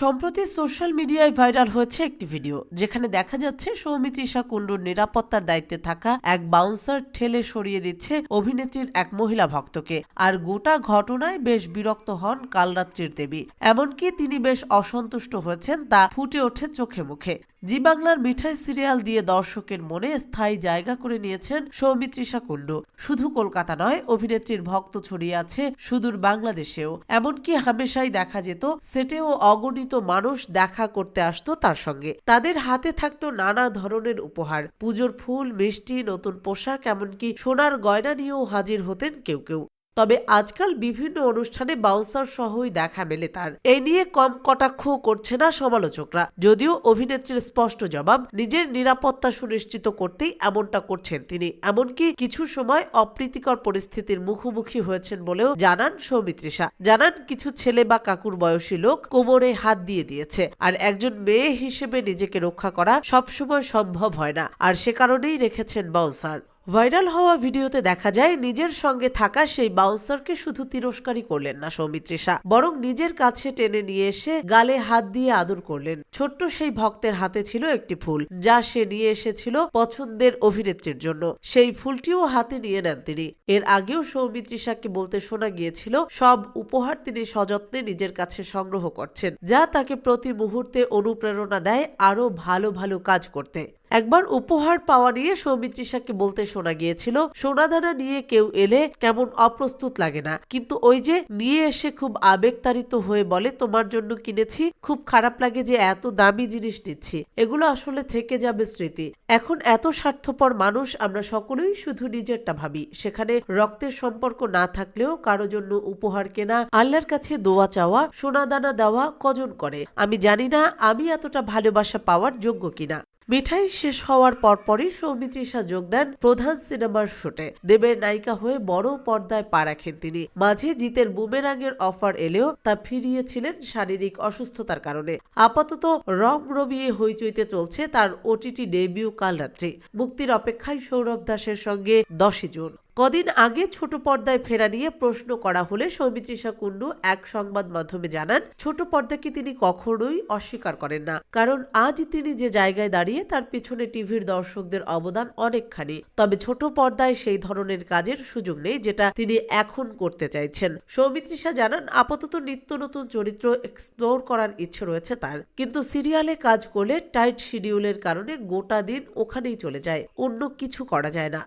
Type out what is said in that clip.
সম্প্রতি সোশ্যাল মিডিয়ায় ভাইরাল হয়েছে একটি ভিডিও, যেখানে দেখা যাচ্ছে সৌমিত্রিষা কুণ্ডুর নিরাপত্তার দায়িত্বে থাকা এক বাউন্সার ঠেলে সরিয়ে দিচ্ছে অভিনেত্রীর এক মহিলা ভক্তকে। আর গোটা ঘটনায় বেশ বিরক্ত হন কালরাত্রির দেবী। এমনকি তিনি বেশ অসন্তুষ্ট হয়েছেন তা ফুটে ওঠে চোখে মুখে। জি বাংলার মিঠাই সিরিয়াল দিয়ে দর্শকের মনে স্থায়ী জায়গা করে নিয়েছেন সৌমিত্রিষা কুণ্ডু। শুধু কলকাতা নয়, অভিনেত্রীর ভক্ত ছড়িয়ে আছে সুদূর বাংলাদেশেও। এমনকি হামেশাই দেখা যেত, সেটেও অগণিত মানুষ দেখা করতে আসতো তার সঙ্গে। তাদের হাতে থাকতো নানা ধরনের উপহার। পুজোর ফুল, মিষ্টি, নতুন পোশাক, এমনকি সোনার গয়না নিয়েও হাজির হতেন কেউ কেউ। তবে আজকাল বিভিন্ন অনুষ্ঠানে বাউন্সার সহই দেখা মেলে তার। এ নিয়ে কম কটাক্ষ করছে না সমালোচকরা। যদিও অভিনেত্রীর স্পষ্ট জবাব, নিজের নিরাপত্তা সুনিশ্চিত করতেই এমনটা করছেন তিনি। এমনকি কিছু সময় অপ্রীতিকর পরিস্থিতির মুখোমুখি হয়েছেন বলেও জানান সৌমিত্রিষা। জানান কিছু ছেলে বা কাকুর বয়সী লোক কোমরে হাত দিয়ে দিয়েছে আর একজন মেয়ে হিসেবে নিজেকে রক্ষা করা সবসময় সম্ভব হয় না। আর সে কারণেই রেখেছেন বাউন্সার। ভাইরাল হওয়া ভিডিওতে দেখা যায়, নিজের সঙ্গে থাকা সেই বাউন্সারকে শুধু তিরস্কারই করলেন না সৌমিত্রিষা বরং নিজের কাছে টেনে নিয়ে এসে গালে হাত দিয়ে আদর করলেন। ছোট্ট সেই ভক্তের হাতে ছিল একটি ফুল, যা সে নিয়ে এসেছিল পছন্দের অভিনেত্রীর জন্য। সেই ফুলটিও হাতে নিয়ে নেন তিনি। এর আগেও সৌমিত্রিষাকে বলতে শোনা গিয়েছিল, সব উপহার তিনি সযত্নে নিজের কাছে সংগ্রহ করছেন, যা তাকে প্রতি মুহূর্তে অনুপ্রেরণা দেয় আরও ভালো ভালো কাজ করতে। একবার উপহার পাওয়া নিয়ে সৌমিত্রিষাকে বলতে শোনা গিয়েছিল, সোনাদানা নিয়ে কেউ এলে কেমন অপ্রস্তুত লাগে না। কিন্তু ওই যে নিয়ে এসে খুব আবেগতাড়িত হয়ে বলে, তোমার জন্য কিনেছি, খুব খারাপ লাগে যে এত দামি জিনিস নিচ্ছি। এগুলো আসলে থেকে যাবে স্মৃতি। এখন এত স্বার্থপর মানুষ, আমরা সকলেই শুধু নিজেরটা ভাবি। সেখানে রক্তের সম্পর্ক না থাকলেও কারও জন্য উপহার কেনা, আল্লাহর কাছে দোয়া চাওয়া, সোনাদানা দেওয়া কজন করে? আমি জানি না আমি এতটা ভালোবাসা পাওয়ার যোগ্য কিনা। মিঠাই শেষ হওয়ার পরপরই সৌমিত্রিষা যোগ দেন প্রধান সিনেমার শুটে। দেবের নায়িকা হয়ে বড় পর্দায় পা রাখেন তিনি। মাঝে জিতের বুমেরাঙের অফার এলেও তা ফিরিয়েছিলেন শারীরিক অসুস্থতার কারণে। আপাতত রম রবিয়ে হইচইতে চলছে তার ওটিটি ডেবিউ কাল রাত্রি মুক্তির অপেক্ষায় সৌরভ দাসের সঙ্গে দশই জুন। কদিন আগে ছোট পর্দায় ফেরা নিয়ে প্রশ্ন করা হলে সৌমিত্রিষা কুণ্ডু এক সংবাদ মাধ্যমে জানান, ছোট পর্দাকে তিনি কখনোই অস্বীকার করেন না। কারণ আজ তিনি যে জায়গায় দাঁড়িয়ে তার পিছনে টিভির দর্শকদের অবদান অনেকখানি। তবে ছোট পর্দায় সেই ধরনের কাজের সুযোগ নেই যেটা তিনি এখন করতে চাইছেন। সৌমিত্রিষা জানান, আপাতত নিত্য নতুন চরিত্র এক্সপ্লোর করার ইচ্ছে রয়েছে তার। কিন্তু সিরিয়ালে কাজ করলে টাইট শিডিউলের কারণে গোটা দিন ওখানেই চলে যায়। অন্য কিছু করা যায় না।